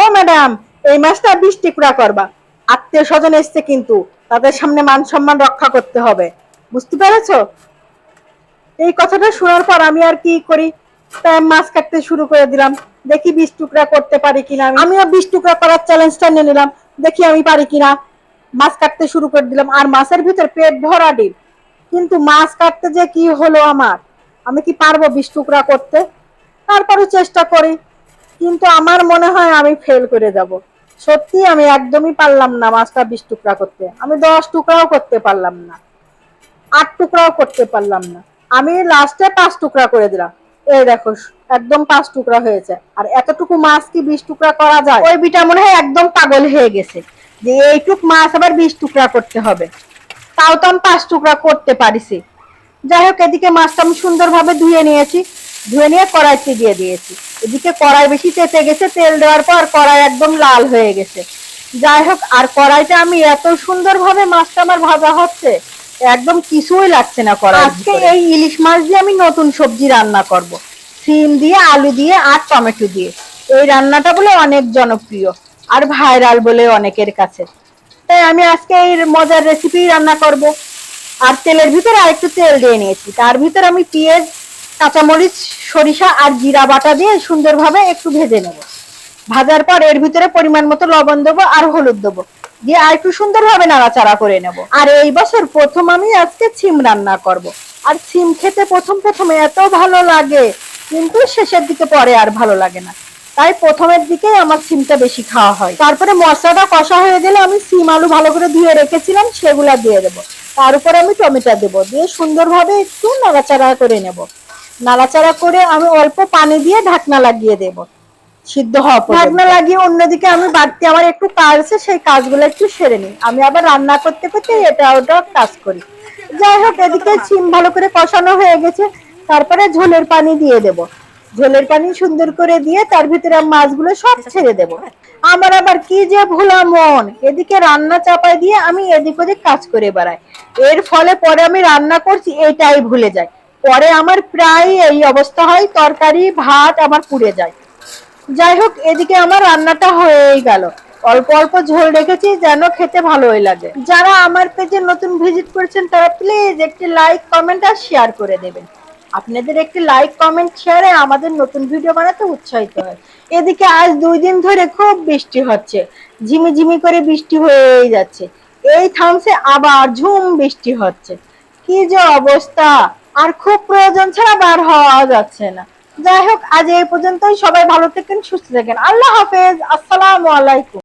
ও madam, এই মাছটা বিশ টুকরা করবা। আত্মীয় স্বজন এসছে কিন্তু, তাদের সামনে মান সম্মান রক্ষা করতে হবে। বুঝতে পেরেছ? এই কথাটা শোনার পর আমি আর কি করি? তাই মাছ কাটতে শুরু করে দিলাম। দেখি বিশ টুকরা করতে পারি কিনা। আমিও বিশ টুকরা করার চ্যালেঞ্জটা নিয়ে নিলাম। দেখি আমি পারি কিনা। মাছ কাটতে শুরু করে দিলাম। আর মাছের ভিতর পেট ভরা ডিম। কিন্তু মাছ কাটতে যে কি হলো আমার? আমি কি পারব বিশ টুকরা করতে? তারপরে চেষ্টা করি। কিন্তু আমার মনে হয় আমি ফেল করে যাব। সত্যি আমি একদমই পারলাম না মাছটা বিশ টুকরা করতে। আমি দশ টুকরাও করতে পারলাম না। আট টুকরাও করতে পারলাম না। আমি লাস্টে পাঁচ টুকরা করে দিলাম। এই দেখো, একদম পাঁচ টুকরা হয়েছে। আর এতটুকু মাছ কি বিশ টুকরা করা যায়? ওই বিটা মনে হয় একদম পাগল হয়ে গেছে। যে এইটুক মাছ আবার বিশ টুকরা করতে হবে। তাও তো আমি পাঁচ টুকরা করতে পারিছি। যাই হোক, এদিকে মাছটা আমি সুন্দরভাবে ধুয়ে নিয়েছি। ধুয়ে নিয়ে কড়াইতে দিয়ে দিয়েছি। এদিকে কড়াই বেশি তেতে গেছে তেল দেওয়ার পর কড়াই একদম লাল হয়ে গেছে। যাই হোক আর কড়াইতে আমি এত সুন্দরভাবে মাছটা আমার ভাজা হচ্ছে একদম কিছুই লাগছে না কড়াই আজকে এই ইলিশ মাছ দিয়ে আমি নতুন সবজি রান্না করব। সিম দিয়ে আলু দিয়ে আর টমেটো দিয়ে। এই রান্নাটা বলে অনেক জনপ্রিয় আর ভাইরাল বলে অনেকের কাছে। তাই আমি আজকে এই মজার রেসিপি রান্না করব। আর তেলের ভিতরে আর একটু তেল দিয়ে নিয়েছি। তার ভিতরে আমি পেঁয়াজ কাঁচামরিচ, সরিষা আর জিরা বাটা দিয়ে সুন্দরভাবে একটু ভেজে নেব। ভাজার পর এর ভিতরে পরিমাণ মতো লবণ দেবো আর হলুদ দেবো। দিয়ে আর একটু সুন্দরভাবে নাড়াচাড়া করে নেব। আর এই বছর প্রথম আমি আজকে ছিম রান্না করব। আর ছিম খেতে প্রথম প্রথমে এত ভালো লাগে, কিন্তু শেষের দিকে পরে আর ভালো লাগে না। তাই প্রথমের দিকেই আমার সিমটা বেশি খাওয়া হয়। তারপরে মশলাটা কষা হয়ে গেলে আমি সিম আলু ভালো করে ধুয়ে রেখেছিলাম, সেগুলা দিয়ে দেবো। তার উপরে আমি টমেটো দেবো। দিয়ে সুন্দরভাবে একটু নাড়াচাড়া করে নেব। নাড়াচাড়া করে আমি অল্প পানি দিয়ে ঢাকনা লাগিয়ে দেব। সিদ্ধ হওয়া ঢাকনা লাগিয়ে অন্যদিকে আমি বাড়তি আমার একটু কাজ আছে সেই কাজগুলো একটু সেরে নিই। আমি আবার রান্না করতে করতে এটা ওটা কাজ করি। যাই হোক এদিকে সিম ভালো করে কষানো হয়ে গেছে। তারপরে ঝোলের পানি দিয়ে দেব। ঝোলের পানি সুন্দর করে দিয়ে তার ভিতরে আমি মাছগুলো সব ছেড়ে দেব। আমার আবার কি যে ভোলা মন! এদিকে রান্না চাপায় দিয়ে আমি এদিক ওদিক কাজ করে বেড়াই। এর ফলে পরে আমি রান্না করছি এটাই ভুলে যাই। পরে আমার প্রায় এই অবস্থা হয়, তরকারি, ভাত আমার পুড়ে যায়। যাই হোক, এদিকে আমার রান্নাটা হয়েই গেল। অল্প অল্প ঝোল রেখেছি, যেন খেতে ভালোই লাগে। যারা আমার পেজে নতুন ভিজিট করেছেন, তারা প্লিজ একটি লাইক কমেন্ট আর শেয়ার করে দেবেন। আপনাদের একটি লাইক কমেন্ট শেয়ারে আমাদের নতুন ভিডিও বানাতে উৎসাহিত হয়। এদিকে আজ দুই দিন ধরে খুব বৃষ্টি হচ্ছে। ঝিমি ঝিমি করে বৃষ্টি হয়েই যাচ্ছে। এই থামসে আবার ঝুম বৃষ্টি হচ্ছে। কি যে অবস্থা! আর খুব প্রয়োজন ছাড়া বার হওয়া যাচ্ছে না। যাই হোক, আজ এই পর্যন্তই। সবাই ভালো থাকেন, সুস্থ থাকেন। আল্লাহ হাফেজ। আসসালামু আলাইকুম।